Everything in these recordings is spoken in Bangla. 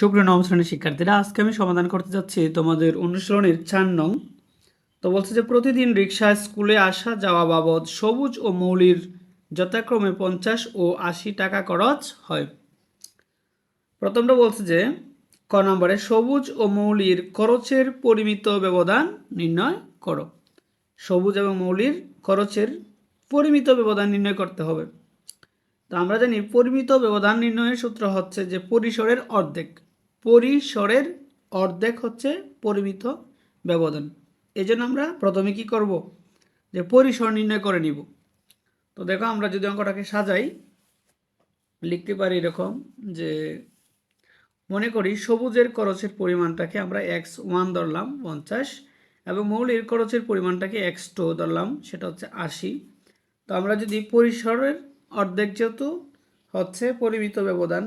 সুপ্রিয় নবম শ্রেণির শিক্ষার্থীরা, আজকে আমি সমাধান করতে যাচ্ছি তোমাদের অনুশীলনের চার নং। তো বলছে যে, প্রতিদিন রিক্সায় স্কুলে আসা যাওয়া বাবদ সবুজ ও মৌলির যথাক্রমে পঞ্চাশ ও আশি টাকা খরচ হয়। প্রথমটা বলছে যে, ক নম্বরে, সবুজ ও মৌলির খরচের পরিমিত ব্যবধান নির্ণয় করো। সবুজ এবং মৌলির খরচের পরিমিত ব্যবধান নির্ণয় করতে হবে। তো আমরা জানি, পরিমিত ব্যবধান নির্ণয়ের সূত্র হচ্ছে যে, পরিসরের অর্ধেক। পরিসরের অর্ধেক হচ্ছে পরিমিত ব্যবধান। এই জন্য আমরা প্রথমে কি করব? যে পরিসর নির্ণয় করে নিব। তো দেখো, আমরা যদি অঙ্কটাকে সাজাই, লিখতে পারি এরকম যে, মনে করি সবুজের খরচের পরিমাণটাকে আমরা এক্স ওয়ান ধরলাম পঞ্চাশ এবং মৌলির খরচের পরিমাণটাকে এক্স টু ধরলাম, সেটা হচ্ছে আশি। তো আমরা যদি পরিসরের অর্ধেক যেহেতু হচ্ছে পরিমিত ব্যবধান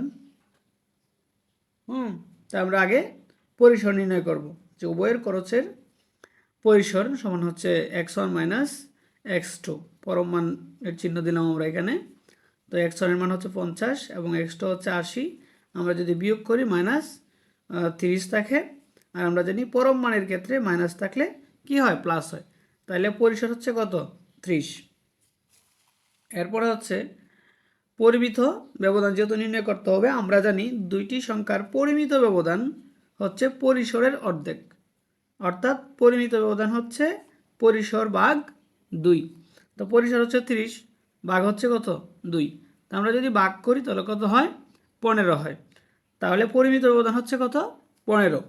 হুম, তা আমরা আগে পরিসর নির্ণয় করব। যে উভয়ের খরচের পরিসর সমান হচ্ছে x one minus x two পরম মানের চিহ্ন দিলাম আমরা এখানে। তো এক্স ওয়ানের মান হচ্ছে পঞ্চাশ এবং এক্স টু হচ্ছে আশি। আমরা যদি বিয়োগ করি মাইনাস তিরিশ থাকে। আর আমরা জানি পরম মানের ক্ষেত্রে মাইনাস থাকলে কি হয়? প্লাস হয়। তাহলে পরিসর হচ্ছে কত? ত্রিশ। এরপরে হচ্ছে পরিমিত ব্যবধান যেহেতু নির্ণয় করতে হবে, আমরা জানি দুইটি সংখ্যার পরিমিত ব্যবধান হচ্ছে পরিসরের অর্ধেক। অর্থাৎ পরিমিত ব্যবধান হচ্ছে পরিসর ভাগ দুই। তো পরিসর হচ্ছে তিরিশ, ভাগ হচ্ছে কত? দুই। তা আমরা যদি ভাগ করি, তাহলে কত হয়? পনেরো হয়। তাহলে পরিমিত ব্যবধান হচ্ছে কত? পনেরো।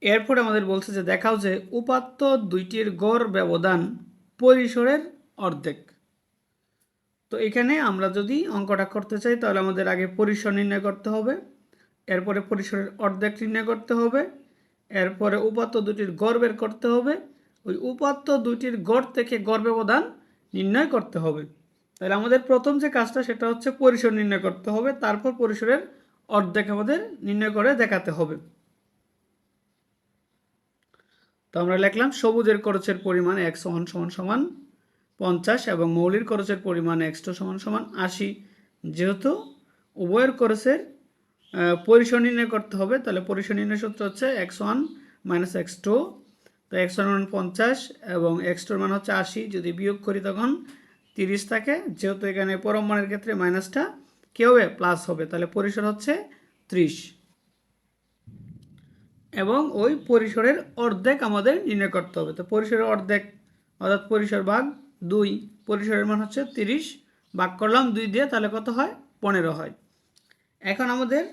এরপর আমাদের বলছে যে দেখাও যে উপাত্ত দুইটির গড় ব্যবধান পরিসরের অর্ধেক। তো এখানে আমরা যদি অঙ্কটা করতে চাই, তাহলে আমাদের আগে পরিসর নির্ণয় করতে হবে, এরপরে পরিসরের অর্ধেক নির্ণয় করতে হবে, এরপরে উপাত্ত দুটির গড় বের করতে হবে, ওই উপাত্ত দুটির গড় থেকে গড় ব্যবধান নির্ণয় করতে হবে। তাহলে আমাদের প্রথম যে কাজটা, সেটা হচ্ছে পরিসর নির্ণয় করতে হবে, তারপর পরিসরের অর্ধেক আমাদের নির্ণয় করে দেখাতে হবে। তো আমরা লিখলাম সবুজের খরচের পরিমাণ এক সমান সমান সমান পঞ্চাশ এবং মৌলির খরচের পরিমাণ এক্সট্রা সমান সমান আশি। যেহেতু উভয়ের খরচের পরিসর নির্ণয় করতে হবে, তাহলে পরিসর নির্ণয় সূত্র হচ্ছে x one minus x two. তো এক্স ওয়ান মান পঞ্চাশ এবং এক্স টুর মান হচ্ছে আশি। যদি বিয়োগ করি তখন তিরিশ থাকে। যেহেতু এখানে পরম মানের ক্ষেত্রে মাইনাসটা কী হবে? প্লাস হবে। তাহলে পরিসর হচ্ছে ত্রিশ। এবং ওই পরিসরের অর্ধেক আমাদের নির্ণয় করতে হবে। তো পরিসরের অর্ধেক, অর্থাৎ পরিসর ভাগ দুই, পরিসরের মান হচ্ছে তিরিশ, ভাগ করলাম দুই দিয়ে তাহলে কত হয়? পনেরো হয়। এখন আমাদের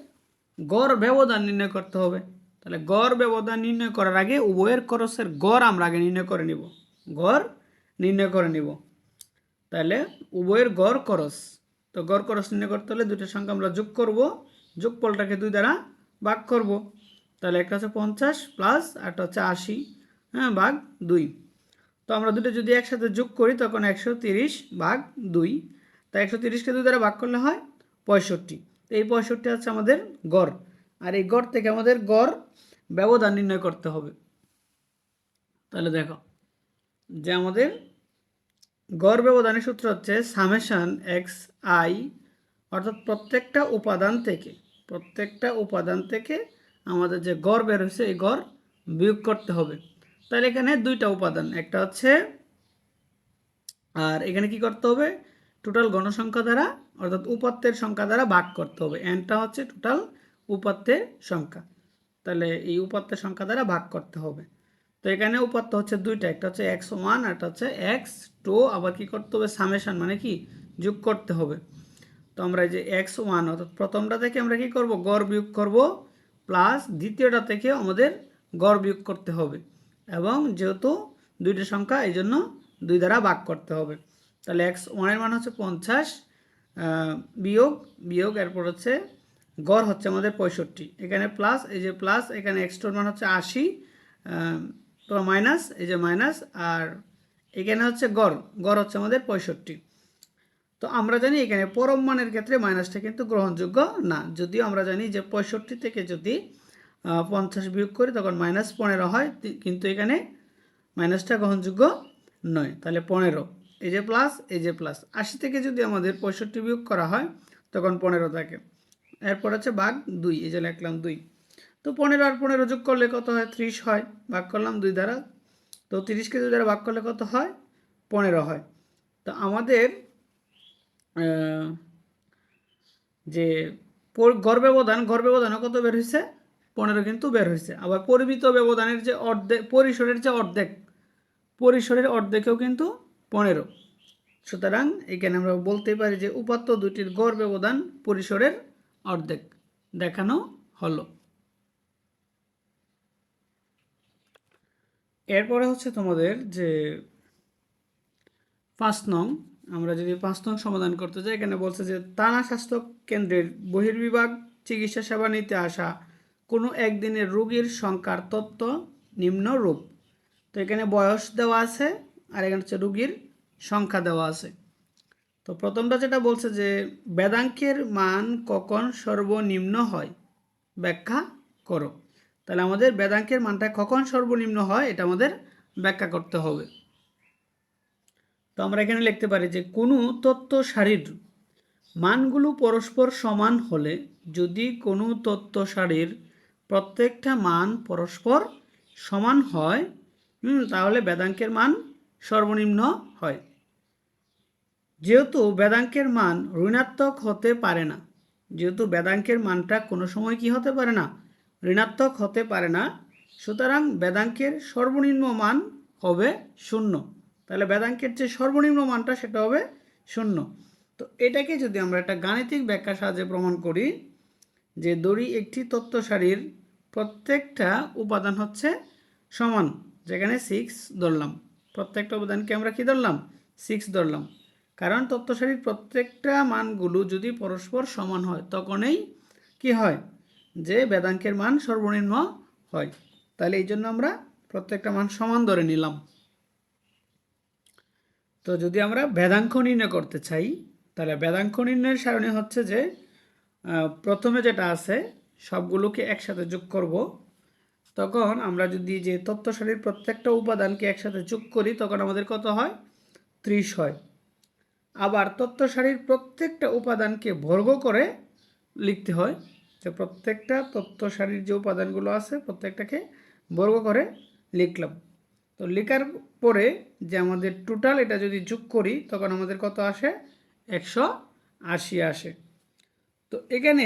গড় ব্যবধান নির্ণয় করতে হবে। তাহলে গড় ব্যবধান নির্ণয় করার আগে উভয়ের খরচের গড় আমরা আগে নির্ণয় করে নিব। গড় নির্ণয় করে নিব। তাহলে উভয়ের গড় খরচ। তো গড় খরচ নির্ণয় করতে হলে দুটো সংখ্যা আমরা যোগ করব। যোগফলটাকে দুই দ্বারা ভাগ করব। তাহলে একটা হচ্ছে পঞ্চাশ প্লাস একটা হচ্ছে আশি হ্যাঁ ভাগ দুই। তো আমরা দুটো যদি একসাথে যোগ করি, তখন একশো তিরিশ ভাগ দুই। তা একশো তিরিশকে দুই দ্বারা ভাগ করলে হয় পঁয়ষট্টি। এই পঁয়ষট্টি হচ্ছে আমাদের গড়। আর এই গড় থেকে আমাদের গড় ব্যবধান নির্ণয় করতে হবে। তাহলে দেখো, যে আমাদের গড় ব্যবধানের সূত্র হচ্ছে সামেশান এক্স আই, অর্থাৎ প্রত্যেকটা উপাদান থেকে, প্রত্যেকটা উপাদান থেকে আমাদের যে গড় বের হয়েছে, এই গড় বিয়োগ করতে হবে। তাহলে এখানে দুইটা উপাদান, একটা হচ্ছে, আর এখানে কি করতে হবে? টোটাল গণসংখ্যা দ্বারা, অর্থাৎ উপাত্তের সংখ্যা দ্বারা ভাগ করতে হবে। এনটা হচ্ছে টোটাল উপাত্তের সংখ্যা। তাহলে এই উপাত্তের সংখ্যা দ্বারা ভাগ করতে হবে। তো এখানে উপাত্ত হচ্ছে দুইটা, একটা হচ্ছে এক্স ওয়ান একটা হচ্ছে এক্স টু আবার কি করতে হবে? সামেশান মানে কি? যোগ করতে হবে। তো আমরা এই যে এক্স ওয়ান অর্থাৎ প্রথমটা থেকে আমরা কি করব? গড় বিয়োগ করব প্লাস দ্বিতীয়টা থেকে আমাদের গড় বিয়োগ করতে হবে। এবং যেহেতু দুইটা সংখ্যা, এই জন্য দুই দ্বারা ভাগ করতে হবে। তাহলে এক্স ওয়ানের মান হচ্ছে পঞ্চাশ বিয়োগ বিয়োগ, এরপর হচ্ছে গড় হচ্ছে আমাদের পঁয়ষট্টি। এখানে প্লাস এই যে প্লাস এখানে এক্সটোর মান হচ্ছে আশি তো মাইনাস এই যে মাইনাস আর এখানে হচ্ছে গড় গড় হচ্ছে আমাদের পঁয়ষট্টি। তো আমরা জানি এখানে পরম মানের ক্ষেত্রে মাইনাসটা কিন্তু গ্রহণযোগ্য না। যদিও আমরা জানি যে পঁয়ষট্টি থেকে যদি পঞ্চাশ বিয়োগ করি, তখন মাইনাস পনেরো হয় কিন্তু এখানে মাইনাসটা গ্রহণযোগ্য নয়। তাহলে পনেরো, এই যে প্লাস এই যে প্লাস আশি থেকে যদি আমাদের পঁয়ষট্টি বিয়োগ করা হয়, তখন পনেরো থাকে। এরপর হচ্ছে বাঘ দুই, এই যে লিখলাম দুই। তো পনেরো আর পনেরো যোগ করলে কত হয়? ত্রিশ হয়। ভাগ করলাম দুই দ্বারা। তো তিরিশকে দুই দ্বারা ভাগ করলে কত হয়? পনেরো হয়। তো আমাদের যে পর- গড় ব্যবধান গড় কত বের হয়েছে পনেরো কিন্তু বের হয়েছে। আবার পরিমিত ব্যবধানের যে অর্ধেক, পরিসরের যে অর্ধেক, পরিসরের অর্ধেকেও কিন্তু পনেরো। সুতরাং এখানে আমরা বলতে পারি যে উপাত্ত দুটির গড় ব্যবধান পরিসরের অর্ধেক। দেখানো হলো। এরপরে হচ্ছে তোমাদের যে পাঁচ নং, আমরা যদি পাঁচ নং সমাধান করতে যাই, এখানে বলছে যে টানা স্বাস্থ্য কেন্দ্রের বহির্বিভাগ চিকিৎসা সেবা নিতে আসা কোনো একদিনের রোগীর সংখ্যার তত্ত্ব নিম্ন রূপ। তো এখানে বয়স দেওয়া আছে আর এখানে হচ্ছে রুগীর সংখ্যা দেওয়া আছে। তো প্রথমটা যেটা বলছে যে, বেদাঙ্কের মান কখন সর্বনিম্ন হয়? ব্যাখ্যা করো। তাহলে আমাদের বেদাঙ্কের মানটা কখন সর্বনিম্ন হয় এটা আমাদের ব্যাখ্যা করতে হবে। তো আমরা এখানে লিখতে পারি যে, কোনো তত্ত্ব সারির মানগুলো পরস্পর সমান হলে যদি কোনো তত্ত্ব সারির প্রত্যেকটা মান পরস্পর সমান হয় তাহলে বেদাঙ্কের মান সর্বনিম্ন হয়। যেহেতু বেদাঙ্কের মান ঋণাত্মক হতে পারে না, যেহেতু বেদাঙ্কের মানটা কোনো সময় কি হতে পারে না? ঋণাত্মক হতে পারে না, সুতরাং বেদাঙ্কের সর্বনিম্ন মান হবে শূন্য। তাহলে বেদাঙ্কের যে সর্বনিম্ন মানটা সেটা হবে শূন্য। তো এটাকে যদি আমরা একটা গাণিতিক ব্যাখ্যার সাহায্যে প্রমাণ করি যে দড়ি একটি তত্ত্ব সারির প্রত্যেকটা উপাদান হচ্ছে সমান। যেখানে সিক্স ধরলাম। প্রত্যেকটা উপাদানকে আমরা কি ধরলাম? সিক্স ধরলাম। কারণ তত্ত্ব সারির প্রত্যেকটা মানগুলো যদি পরস্পর সমান হয়, তখনই কি হয়? যে বেদাঙ্কের মান সর্বনিম্ন হয়। তাহলে এই জন্য আমরা প্রত্যেকটা মান সমান ধরে নিলাম। তো যদি আমরা বেদাঙ্ক নির্ণয় করতে চাই, তাহলে বেদাঙ্ক নির্ণয়ের সারণী হচ্ছে যে প্রথমে যেটা আছে, সবগুলোকে একসাথে যোগ করব। তখন আমরা যদি যে তত্ত্ব সারির প্রত্যেকটা উপাদানকে একসাথে যোগ করি, তখন আমাদের কত হয়? ত্রিশ হয়। আবার তত্ত্ব সারির প্রত্যেকটা উপাদানকে বর্গ করে লিখতে হয়। যে প্রত্যেকটা তত্ত্ব সারির যে উপাদানগুলো আছে, প্রত্যেকটাকে বর্গ করে লিখলাম। তো লেখার পরে যে আমাদের টোটাল এটা যদি যোগ করি, তখন আমাদের কত আসে? একশো আশি আসে। তো এখানে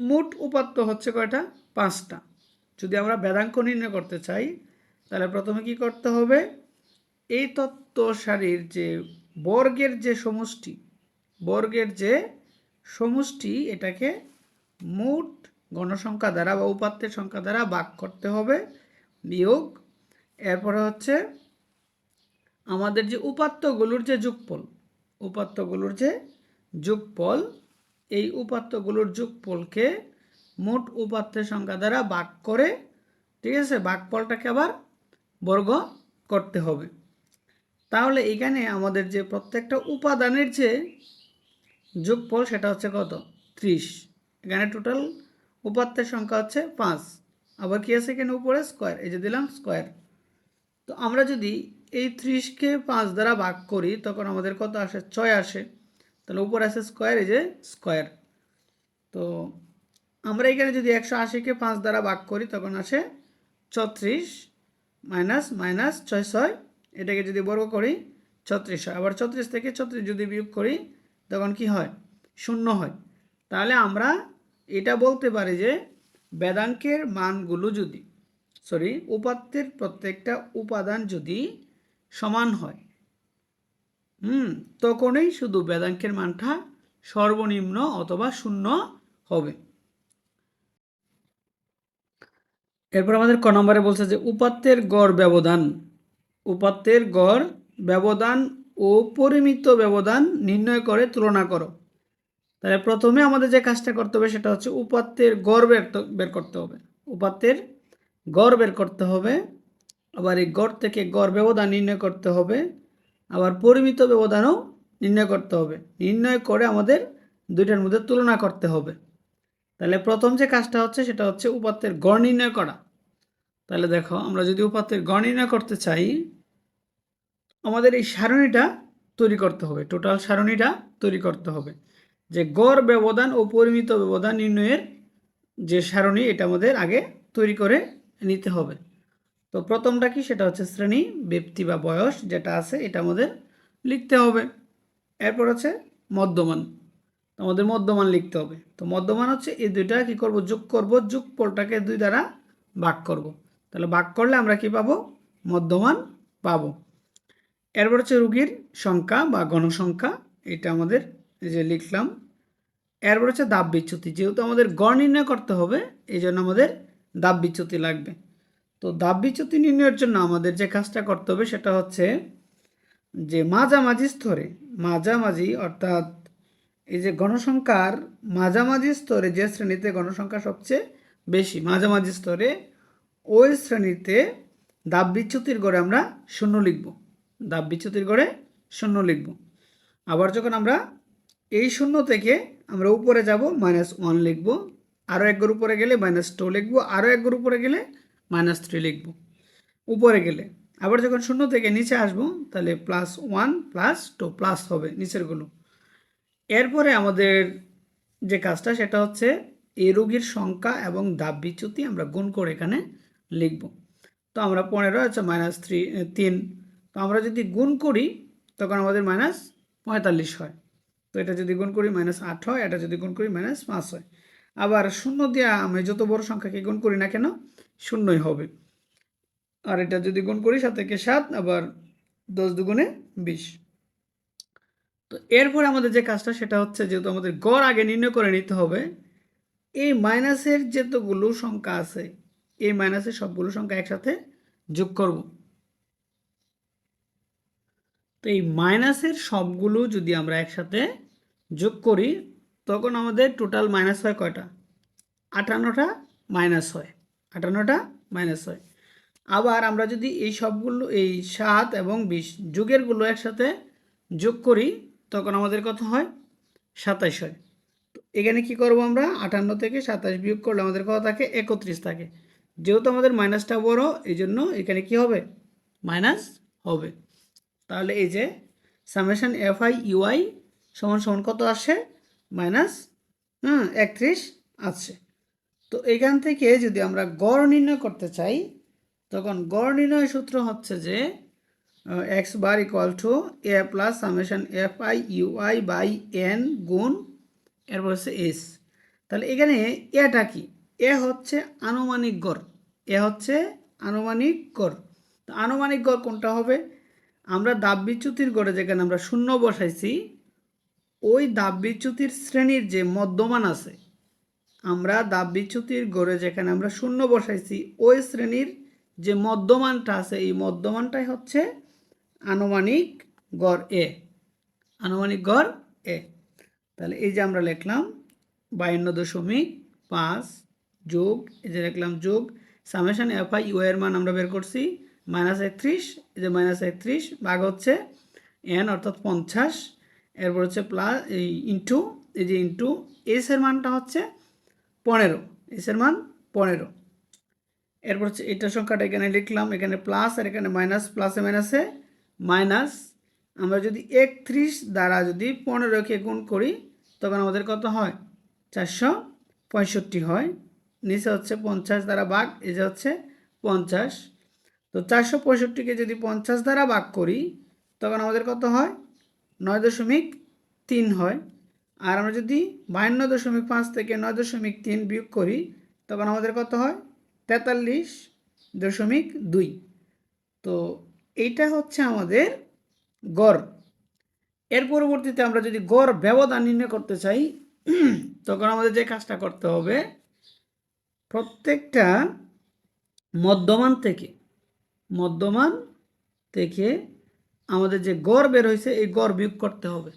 মোট উপাত্ত হচ্ছে কয়টা? পাঁচটা। যদি আমরা বেদাঙ্ক নির্ণয় করতে চাই, তাহলে প্রথমে কি করতে হবে? এই তত্ত্ব সারির যে বর্গের যে সমষ্টি, বর্গের যে সমষ্টি, এটাকে মোট গণসংখ্যা দ্বারা বা উপাত্তের সংখ্যা দ্বারা ভাগ করতে হবে, বিয়োগ। এরপরে হচ্ছে আমাদের যে উপাত্তগুলোর যে যোগফল, উপাত্তগুলোর যে যোগফল এই উপাত্তগুলোর যোগফলকে মোট উপাত্তের সংখ্যা দ্বারা ভাগ করে, ঠিক আছে? ভাগফলটাকে আবার বর্গ করতে হবে। তাহলে এখানে আমাদের যে প্রত্যেকটা উপাদানের যে যোগফল, সেটা হচ্ছে কত? ত্রিশ। এখানে টোটাল উপাত্তের সংখ্যা হচ্ছে পাঁচ। আবার কি আছে এখানে উপরে? স্কোয়ার এই যে দিলাম স্কোয়ার তো আমরা যদি এই ত্রিশকে পাঁচ দ্বারা ভাগ করি, তখন আমাদের কত আসে? ছয় আসে। তাহলে উপরে আছে স্কোয়ার এই যে স্কোয়ার তো আমরা এখানে যদি একশো আশিকে পাঁচ দ্বারা ভাগ করি, তখন আসে ছত্রিশ মাইনাস মাইনাস ছয় ছয়, এটাকে যদি বর্গ করি, ছত্রিশ হয়। আবার ছত্রিশ থেকে ছত্রিশ যদি বিয়োগ করি, তখন কি হয়? শূন্য হয়। তাহলে আমরা এটা বলতে পারি যে বেদাঙ্কের মানগুলো যদি সরি উপাত্তের প্রত্যেকটা উপাদান যদি সমান হয় হুম, তখনই শুধু বেদাঙ্কের মানটা সর্বনিম্ন অথবা শূন্য হবে। এরপর আমাদের ক নম্বরে বলছে যে, উপাত্তের গড় ব্যবধান, উপাত্তের গড় ব্যবধান ও পরিমিত ব্যবধান নির্ণয় করে তুলনা করো। তাহলে প্রথমে আমাদের যে কাজটা করতে হবে সেটা হচ্ছে উপাত্তের গড় বের বের করতে হবে। উপাত্তের গড় বের করতে হবে, আবার এই গড় থেকে গড় ব্যবধান নির্ণয় করতে হবে আবার পরিমিত ব্যবধানও নির্ণয় করতে হবে। নির্ণয় করে আমাদের দুইটার মধ্যে তুলনা করতে হবে। তাহলে প্রথম যে কাজটা হচ্ছে সেটা হচ্ছে উপাত্তের গড় নির্ণয় করা। তাহলে দেখো, আমরা যদি উপাত্তের গড় নির্ণয় করতে চাই, আমাদের এই সারণীটা তৈরি করতে হবে। টোটাল সারণীটা তৈরি করতে হবে। যে গড় ব্যবধান ও পরিমিত ব্যবধান নির্ণয়ের যে সারণী, এটা আমাদের আগে তৈরি করে নিতে হবে। তো প্রথমটা কি? সেটা হচ্ছে শ্রেণি, ব্যক্তি বা বয়স যেটা আছে, এটা আমাদের লিখতে হবে। এরপর হচ্ছে মধ্যমান। আমাদের মধ্যমান লিখতে হবে। তো মধ্যমান হচ্ছে এই দুইটা কি করব? যোগ করব, যোগফলটাকে দুই দ্বারা ভাগ করব। তাহলে ভাগ করলে আমরা কি পাবো? মধ্যমান পাবো। এরপর হচ্ছে রুগীর সংখ্যা বা গণসংখ্যা, এটা আমাদের যে লিখলাম। এরপর হচ্ছে দাব বিচ্যুতি। যেহেতু আমাদের গড় নির্ণয় করতে হবে, এই জন্য আমাদের দাব বিচ্যুতি লাগবে। তো দাব বিচ্যুতি নির্ণয়ের জন্য আমাদের যে কাজটা করতে হবে সেটা হচ্ছে যে মাঝামাঝি স্তরে, মাঝামাঝি অর্থাৎ এই যে গণসংখ্যার মাঝামাঝি স্তরে যে শ্রেণীতে গণসংখ্যা সবচেয়ে বেশি, মাঝামাঝি স্তরে ওই শ্রেণীতে দাব বিচ্যুতির গড়ে আমরা শূন্য লিখব দাব বিচ্যুতির গড়ে শূন্য লিখব। আবার যখন আমরা এই শূন্য থেকে আমরা উপরে যাব মাইনাস ওয়ান লিখব আরও এক গড় উপরে গেলে মাইনাস টু লিখব আরও এক গড় উপরে গেলে মাইনাস থ্রি লিখব। উপরে গেলে। আবার যখন শূন্য থেকে নিচে আসব, তাহলে plus one plus two plus হবে নিচেরগুলো। এরপরে আমাদের যে কাজটা, সেটা হচ্ছে এই রোগীর সংখ্যা এবং দাব বিচ্যুতি আমরা গুণ করে এখানে লিখব। তো আমরা পনেরো আচ্ছা মাইনাস থ্রি তিন। তো আমরা যদি গুণ করি, তখন আমাদের মাইনাস পঁয়তাল্লিশ হয়। তো এটা যদি গুণ করি মাইনাস আট হয়। এটা যদি গুণ করি মাইনাস পাঁচ হয়। আবার শূন্য দেওয়া আমি যত বড় সংখ্যাকে গুণ করি না কেন শূন্যই হবে। আর এটা যদি গুণ করি সাত থেকে সাত, আবার দশ দুগুণে বিশ। তো এরপর আমাদের যে কাজটা, সেটা হচ্ছে যেহেতু আমাদের গড় আগে নির্ণয় করে নিতে হবে এই মাইনাসের যেতগুলো সংখ্যা আছে এই মাইনাসের সবগুলো সংখ্যা একসাথে যোগ করব। তো এই মাইনাসের সবগুলো যদি আমরা একসাথে যোগ করি, তখন আমাদের টোটাল মাইনাস হয় কয়টা? আটান্নটা মাইনাস হয়। আটান্নটা মাইনাস হয় আবার আমরা যদি এই সবগুলো, এই সাত এবং বিশ যুগেরগুলো একসাথে যোগ করি, তখন আমাদের কত হয়? সাতাশ হয়। তো এখানে কি করব আমরা? আটান্ন থেকে সাতাশ বিয়োগ করলে আমাদের কত থাকে? একত্রিশ থাকে। যেহেতু আমাদের মাইনাসটা বড় এই জন্য এখানে কি হবে? মাইনাস হবে। তাহলে এই যে সামেশন এফ আই ইউআই সমান সমান কত আসে? মাইনাস হ্যাঁ একত্রিশ আছে তো এখান থেকে যদি আমরা গড় নির্ণয় করতে চাই, তখন গড় নির্ণয় সূত্র হচ্ছে যে x bar equal to A plus summation f i u i by n গুণ, এরপর হচ্ছে এস তাহলে এখানে এটা কি? এ হচ্ছে আনুমানিক গড়। এ হচ্ছে আনুমানিক গড়। তো আনুমানিক গড় কোনটা হবে? আমরা দাব বিচ্যুতির গড়ে যেখানে আমরা শূন্য বসাইছি, ওই দাব বিচ্যুতির শ্রেণির যে মধ্যমান আছে আমরা দাব বিচ্যুতির গড়ে যেখানে আমরা শূন্য বসাইছি, ওই শ্রেণির যে মধ্যমানটা আছে, এই মধ্যমানটাই হচ্ছে আনুমানিক গড় এ। আনুমানিক গড় এ। তাহলে এই যে আমরা লিখলাম বায়ান্ন দশমিক পাঁচ যোগ, এই যে লিখলাম যোগ, সামেশন এফ আই ইউ এর মান আমরা বের করছি, মাইনাস একত্রিশ, এই যে মাইনাস একত্রিশ ভাগ হচ্ছে এন, অর্থাৎ পঞ্চাশ, এরপর হচ্ছে প্লাস, এই ইন্টু, এই যে ইন্টু এসের মানটা হচ্ছে পনেরো এসের মান পনেরো। এরপর হচ্ছে এটা সংখ্যাটা এখানে লিখলাম, এখানে প্লাস আর এখানে মাইনাস প্লাসে মাইনাসে মাইনাস আমরা যদি একত্রিশ দ্বারা যদি পনেরোকে গুণ করি, তখন আমাদের কত হয়? চারশো পঁয়ষট্টি হয়। নিচে হচ্ছে পঞ্চাশ দ্বারা বাঘ এই যে হচ্ছে পঞ্চাশ। তো চারশো পঁয়ষট্টিকে যদি পঞ্চাশ দ্বারা ভাগ করি, তখন আমাদের কত হয়? নয় দশমিক তিন হয়। আর আমরা যদি বায়ান্ন দশমিক পাঁচ থেকে নয় দশমিক তিন বিয়োগ করি, তখন আমাদের কত হয়? তেতাল্লিশ দশমিক দুই। তো এইটা হচ্ছে আমাদের গড়। এর পরবর্তীতে আমরা যদি গড় ব্যবধান নির্ণয় করতে চাই, তখন আমাদের যে কাজটা করতে হবে, প্রত্যেকটা মধ্যমান থেকে মধ্যমান থেকে আমাদের যে গড় বের হয়েছে, এই গড় বিয়োগ করতে হবে।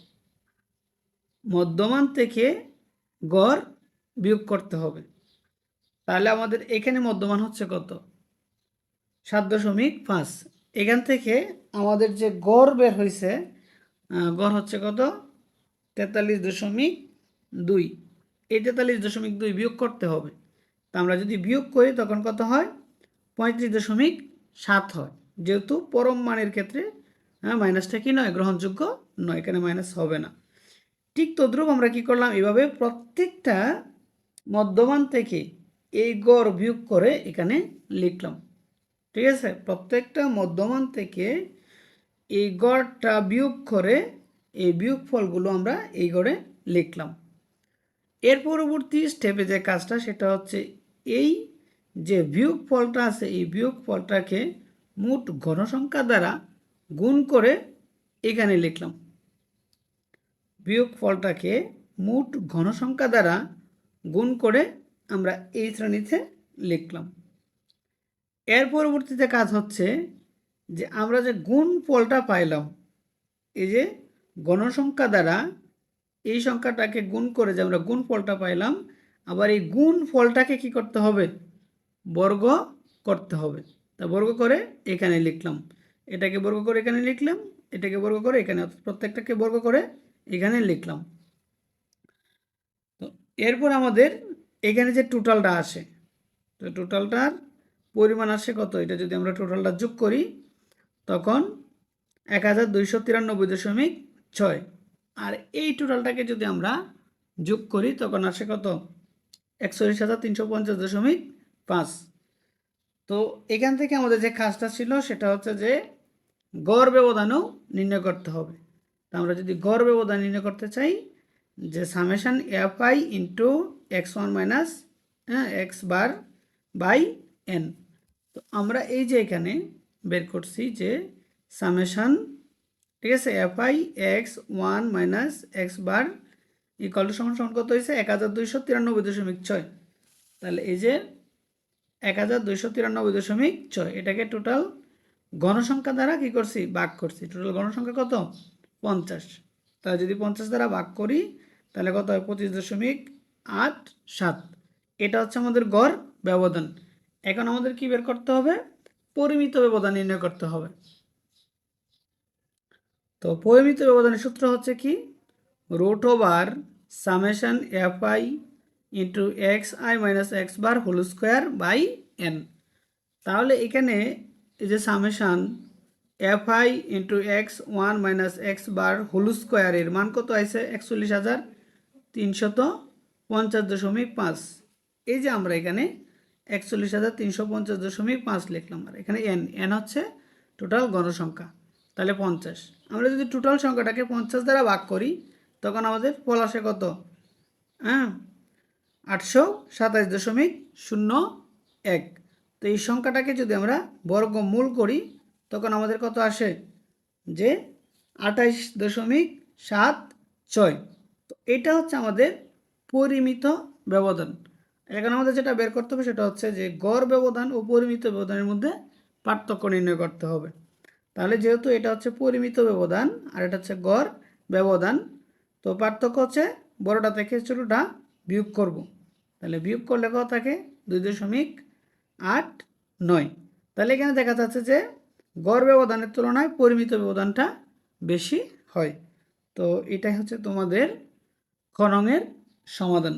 মধ্যমান থেকে গড় বিয়োগ করতে হবে। তাহলে আমাদের এখানে মধ্যমান হচ্ছে কত? সাত দশমিক পাঁচ। এখান থেকে আমাদের যে গড় বের হয়েছে গড় হচ্ছে কত? তেতাল্লিশ দশমিক দুই। এই তেতাল্লিশ দশমিক দুই বিয়োগ করতে হবে। তা আমরা যদি বিয়োগ করি, তখন কত হয়? পঁয়ত্রিশ দশমিক সাত হয়। যেহেতু পরম মানের ক্ষেত্রে হ্যাঁ মাইনাসটা কি নয়? গ্রহণযোগ্য নয়। এখানে মাইনাস হবে না। ঠিক তদ্রুপ আমরা কি করলাম? এভাবে প্রত্যেকটা মধ্যমান থেকে এই গড় বিয়োগ করে এখানে লিখলাম। ঠিক আছে? প্রত্যেকটা মধ্যমান থেকে এই গড়টা বিয়োগ করে এই বিয়োগ ফলগুলো আমরা এই গড়ে লিখলাম। এর পরবর্তী স্টেপে যে কাজটা, সেটা হচ্ছে এই যে বিয়োগ ফলটা আছে, এই বিয়োগ ফলটাকে মোট ঘনসংখ্যা দ্বারা গুণ করে এখানে লিখলাম। বিয়োগ ফলটাকে মোট ঘনসংখ্যা দ্বারা গুণ করে আমরা এই শ্রেণীতে লিখলাম। এর পরবর্তীতে কাজ হচ্ছে যে আমরা যে গুণ ফলটা পাইলাম, এই যে গণসংখ্যা দ্বারা এই সংখ্যাটাকে গুণ করে যে আমরা গুণ ফলটা পাইলাম, আবার এই গুণ ফলটাকে কি করতে হবে? বর্গ করতে হবে। তা বর্গ করে এখানে লিখলাম। এটাকে বর্গ করে এখানে লিখলাম, এটাকে বর্গ করে এখানে প্রত্যেকটাকে বর্গ করে এখানে লিখলাম। তো এরপর আমাদের এখানে যে টোটালটা আসে, তো টোটালটার পরিমাণ আসে কত? এটা যদি আমরা টোটালটা যোগ করি, তখন এক হাজার দুইশো তিরানব্বই দশমিক ছয়। আর এই টোটালটাকে যদি আমরা যোগ করি, তখন আসে কত? একচল্লিশ হাজার তিনশো পঞ্চাশ দশমিক পাঁচ। তো এখান থেকে আমাদের যে কাজটা ছিল, সেটা হচ্ছে যে গড় ব্যবধানও নির্ণয় করতে হবে। আমরা যদি গড় ব্যবধান নির্ণয় করতে চাই, যে summation f i into x one minus হ্যাঁ এক্স বার বাই এন তো আমরা এই যে এখানে বের করছি যে সামেশান ঠিক আছে f i x one minus x bar equal to সমান সমান কত হয়েছে? এক হাজার দুইশো তিরানব্বই দশমিক ছয়। তাহলে এই যে এক হাজার দুইশো তিরানব্বই দশমিক ছয়, এটাকে টোটাল গণসংখ্যা দ্বারা কি করছি? ভাগ করছি। টোটাল গণসংখ্যা কত? পঞ্চাশ। তাহলে যদি পঞ্চাশ দ্বারা ভাগ করি, তাহলে কত হয়? পঁচিশ দশমিক আট সাত। এটা হচ্ছে আমাদের গড় ব্যবধান। এখন আমাদের কি বের করতে হবে? পরিমিত ব্যবধান নির্ণয় করতে হবে। তো পরিমিত ব্যবধানের সূত্র হচ্ছে কি? Root over summation f i into x i minus x bar whole square by n. তাহলে এখানে এই যে summation f i into x one minus x bar whole স্কোয়ারের মান কত আছে? একচল্লিশ হাজার তিনশত পঞ্চাশ দশমিক পাঁচ। এই যে আমরা এখানে একচল্লিশ হাজার তিনশো পঞ্চাশ দশমিক পাঁচ লিখলাম আর এখানে এন এন হচ্ছে টোটাল গণসংখ্যা তাহলে পঞ্চাশ। আমরা যদি টোটাল সংখ্যাটাকে পঞ্চাশ দ্বারা ভাগ করি, তখন আমাদের ফল আসে কত? হ্যাঁ? আটশো সাতাশ দশমিক শূন্য এক। তো এই সংখ্যাটাকে যদি আমরা বর্গমূল করি তখন আমাদের কত আসে? যে আঠাইশ দশমিক সাত ছয়। তো এটা হচ্ছে আমাদের পরিমিত ব্যবধান। এখন আমাদের যেটা বের করতে হবে সেটা হচ্ছে যে গড় ব্যবধান ও পরিমিত ব্যবধানের মধ্যে পার্থক্য নির্ণয় করতে হবে। তাহলে যেহেতু এটা হচ্ছে পরিমিত ব্যবধান আর এটা হচ্ছে গড় ব্যবধান, তো পার্থক্য হচ্ছে বড়টা থেকে ছোটোটা বিয়োগ করব। তাহলে বিয়োগ করলে কত থাকে? দুই দশমিক আট নয়। তাহলে এখানে দেখা যাচ্ছে যে গড় ব্যবধানের তুলনায় পরিমিত ব্যবধানটা বেশি হয়। তো এটাই হচ্ছে তোমাদের খননের সমাধান।